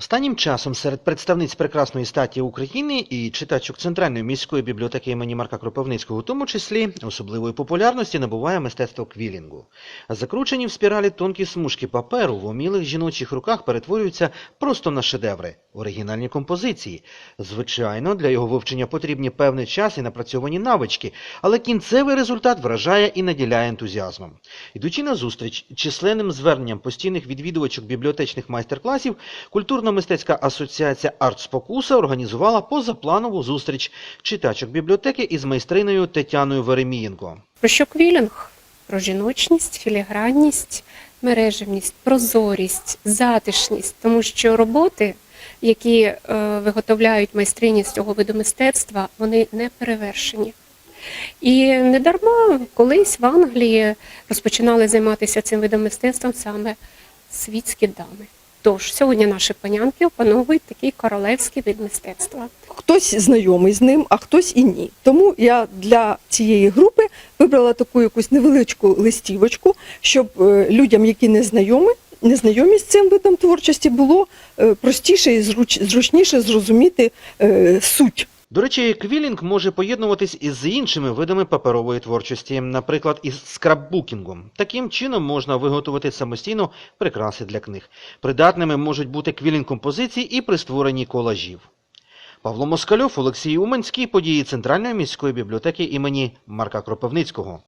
Останнім часом серед представниць прекрасної статі України і читачок Центральної міської бібліотеки імені Марка Кропивницького, у тому числі особливої популярності набуває мистецтво квілінгу. Закручені в спіралі тонкі смужки паперу в умілих жіночих руках перетворюються просто на шедеври, оригінальні композиції. Звичайно, для його вивчення потрібні певний час і напрацьовані навички, але кінцевий результат вражає і наділяє ентузіазмом. Ідучи на зустріч численним зверненням постійних відвідувачок бібліотечних майстер-класів, культурно-мистецька асоціація «Артспокуса» організувала позапланову зустріч читачок бібліотеки із майстриною Тетяною Веремієнко. Про що квілінг? Про жіночність, філігранність, мережевність, прозорість, затишність, тому що роботи, які е, виготовляють майстрині з цього виду мистецтва, вони не перевершені. І не дарма колись в Англії розпочинали займатися цим видом мистецтва саме світські дами. Тож сьогодні наші панянки опановують такий королевський вид мистецтва. Хтось знайомий з ним, а хтось і ні. Тому я для цієї групи вибрала таку якусь невеличку листівочку, щоб е, людям, які не знайомі, не знайомі з цим видом творчості, було е, простіше і зруч- зручніше зрозуміти е, суть До речі, квілінг може поєднуватись із іншими видами паперової творчості, наприклад, із скраббукінгом. Таким чином можна виготовити самостійно прикраси для книг. Придатними можуть бути квілінг-композиції і при створенні колажів. Павло Москальов, Олексій Уманський, події Центральної міської бібліотеки імені Марка Кропивницького.